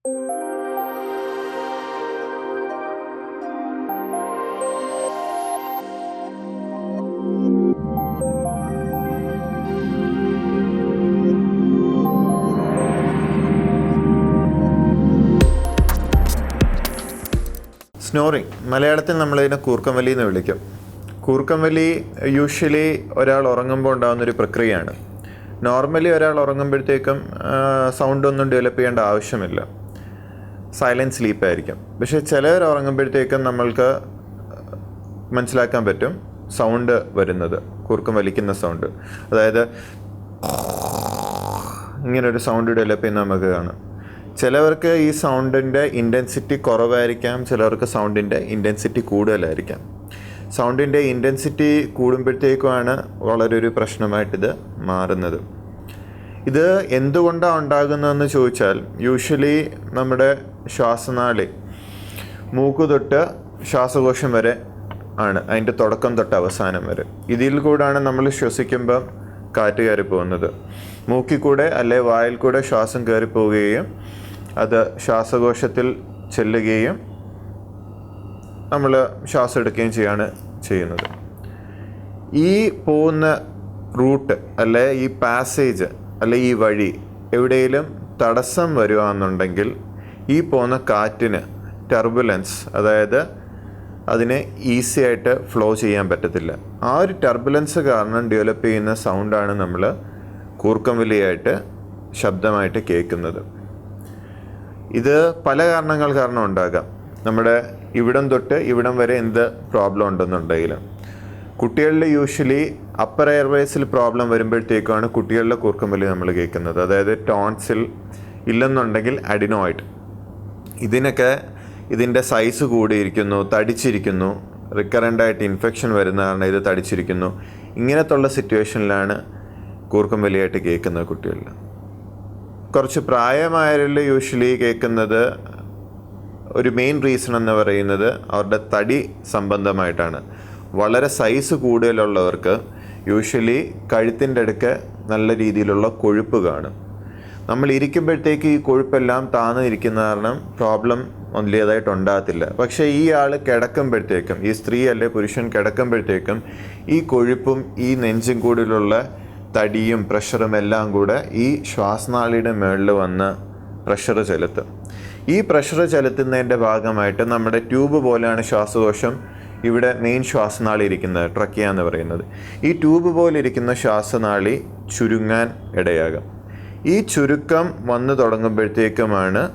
Snoring മലയാളത്തിൽ നമ്മളിതിനെ കൂർക്കംവലി എന്ന് വിളിക്കും. കൂർക്കംവലി യൂഷ്വലി ഒരാൾ ഉറങ്ങുമ്പോൾ ഉണ്ടാകുന്ന ഒരു പ്രക്രിയയാണ്. നോർമലി ഒരാൾ ഉറങ്ങുമ്പോഴത്തേക്കും സൗണ്ട് ഒന്നും ഡെവലപ്പ് ചെയ്യേണ്ട ആവശ്യമില്ല. സൈലന്റ് സ്ലീപ്പ് ആയിരിക്കും. പക്ഷേ ചിലർ ഉറങ്ങുമ്പോഴത്തേക്കും നമ്മൾക്ക് മനസ്സിലാക്കാൻ പറ്റും സൗണ്ട് വരുന്നത് കൂർക്കം വലിക്കുന്ന സൗണ്ട് അതായത് ഇങ്ങനൊരു സൗണ്ട് ഡെവലപ്പ് ചെയ്യുന്ന നമുക്ക് കാണാം. ചിലവർക്ക് ഈ സൗണ്ടിന്റെ ഇന്റൻസിറ്റി കുറവായിരിക്കാം ചിലവർക്ക് സൗണ്ടിന്റെ ഇന്റൻസിറ്റി കൂടുതലായിരിക്കാം. സൗണ്ടിന്റെ ഇന്റൻസിറ്റി കൂടുമ്പോഴത്തേക്കുമാണ് വളരെ ഒരു പ്രശ്നമായിട്ടിത് മാറുന്നത്. ഇത് എന്തുകൊണ്ടാണ് ഉണ്ടാകുന്നതെന്ന് ചോദിച്ചാൽ യൂഷ്വലി നമ്മുടെ ശ്വാസനാളി. മൂക്ക് തൊട്ട് ശ്വാസകോശം വരെ ആണ്. അതിന്റെ തുടക്കം തൊട്ട് അവസാനം വരെ. ഇതിൽ കൂടാണ് നമ്മൾ ശ്വസിക്കുമ്പം കാറ്റ് കയറി പോകുന്നത്. മൂക്കിൽ കൂടെ അല്ലെ വായിൽ കൂടെ ശ്വാസം കയറി പോവുകയും അത് ശ്വാസകോശത്തിൽ ചെല്ലുകയും നമ്മൾ ശ്വാസം എടുക്കുകയും ചെയ്യാണ് ചെയ്യുന്നത്. ഈ പോകുന്ന റൂട്ട് അല്ലെ ഈ പാസേജ് അല്ലെ ഈ വഴി എവിടെയെങ്കിലും തടസ്സം വരുവാന്നുണ്ടെങ്കിൽ ഈ പോകുന്ന കാറ്റിന് ടർബുലൻസ് അതായത് അതിനെ ഈസി ആയിട്ട് ഫ്ലോ ചെയ്യാൻ പറ്റത്തില്ല. ആ ഒരു ടർബുലൻസ് കാരണം ഡെവലപ്പ് ചെയ്യുന്ന സൗണ്ടാണ് നമ്മൾ കൂർക്കംവിലിയായിട്ട് ശബ്ദമായിട്ട് കേൾക്കുന്നത്. ഇത് പല കാരണങ്ങൾ കാരണം ഉണ്ടാകാം. നമ്മുടെ ഇവിടം തൊട്ട് ഇവിടം വരെ എന്ത് പ്രോബ്ലം ഉണ്ടെന്നുണ്ടെങ്കിലും. കുട്ടികളിൽ യൂഷ്വലി അപ്പർ എയർവേസിൽ പ്രോബ്ലം വരുമ്പോഴത്തേക്കാണ് കുട്ടികളുടെ കൂർക്കമ്പലി നമ്മൾ കേൾക്കുന്നത്. അതായത് ടോൺസിൽ ഇല്ലെന്നുണ്ടെങ്കിൽ അഡിനോയിഡ് ഇതിനൊക്കെ ഇതിന്റെ സൈസ് കൂടിയിരിക്കുന്നു തടിച്ചിരിക്കുന്നു. റിക്കറന്റായിട്ട് ഇൻഫെക്ഷൻ വരുന്ന കാരണം ഇത് തടിച്ചിരിക്കുന്നു. ഇങ്ങനത്തുള്ള സിറ്റുവേഷനിലാണ് കൂർക്കമ്പലിയായിട്ട് കേൾക്കുന്നത് കുട്ടികളിൽ. കുറച്ച് പ്രായമായവരിൽ യൂഷ്വലി കേൾക്കുന്നത് ഒരു മെയിൻ റീസൺ എന്ന് പറയുന്നത് അവരുടെ തടി സംബന്ധമായിട്ടാണ്. വളരെ സൈസ് കൂടുതലുള്ളവർക്ക് യൂഷ്വലി കഴുത്തിന്റെ അടുക്ക് നല്ല രീതിയിലുള്ള കൊഴുപ്പ് കാണും. നമ്മൾ ഇരിക്കുമ്പോഴത്തേക്ക് ഈ കൊഴുപ്പെല്ലാം താന്ന് ഇരിക്കുന്ന കാരണം പ്രോബ്ലം വലിയതായിട്ട് ഉണ്ടാകത്തില്ല പക്ഷേ ഈ ആൾ കിടക്കുമ്പോഴത്തേക്കും ഈ സ്ത്രീ അല്ലെ പുരുഷൻ കിടക്കുമ്പോഴത്തേക്കും ഈ കൊഴുപ്പും ഈ നെഞ്ചും കൂടിലുള്ള തടിയും പ്രഷറും എല്ലാം കൂടെ ഈ ശ്വാസനാളിയുടെ മുകളിൽ വന്ന് പ്രഷർ ചെലുത്തും. ഈ പ്രഷർ ചെലുത്തുന്നതിന്റെ ഭാഗമായിട്ട് നമ്മുടെ ട്യൂബ് പോലെയാണ് ശ്വാസകോശം ഇവിടെ മെയിൻ ശ്വാസനാളി ഇരിക്കുന്നത് ട്രക്കിയ എന്ന് പറയുന്നത്. ഈ ട്യൂബ് പോലെ ഇരിക്കുന്ന ശ്വാസനാളി ചുരുങ്ങാൻ ഇടയാകും. ഈ ചുരുക്കം വന്നു തുടങ്ങുമ്പോഴത്തേക്കുമാണ്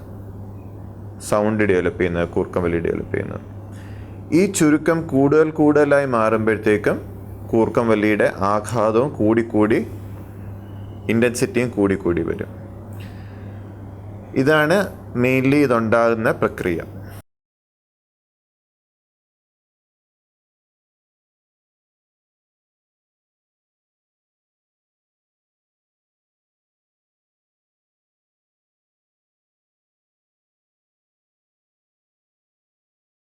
സൗണ്ട് ഡെവലപ്പ് ചെയ്യുന്നത് കൂർക്കം വലി ഡെവലപ്പ് ചെയ്യുന്നത്. ഈ ചുരുക്കം കൂടുതൽ കൂടുതലായി മാറുമ്പോഴത്തേക്കും കൂർക്കം വലിയുടെ ആഘാതവും കൂടിക്കൂടി ഇന്റൻസിറ്റിയും കൂടിക്കൂടി വരും. ഇതാണ് മെയിൻലി ഇതുണ്ടാകുന്ന പ്രക്രിയ.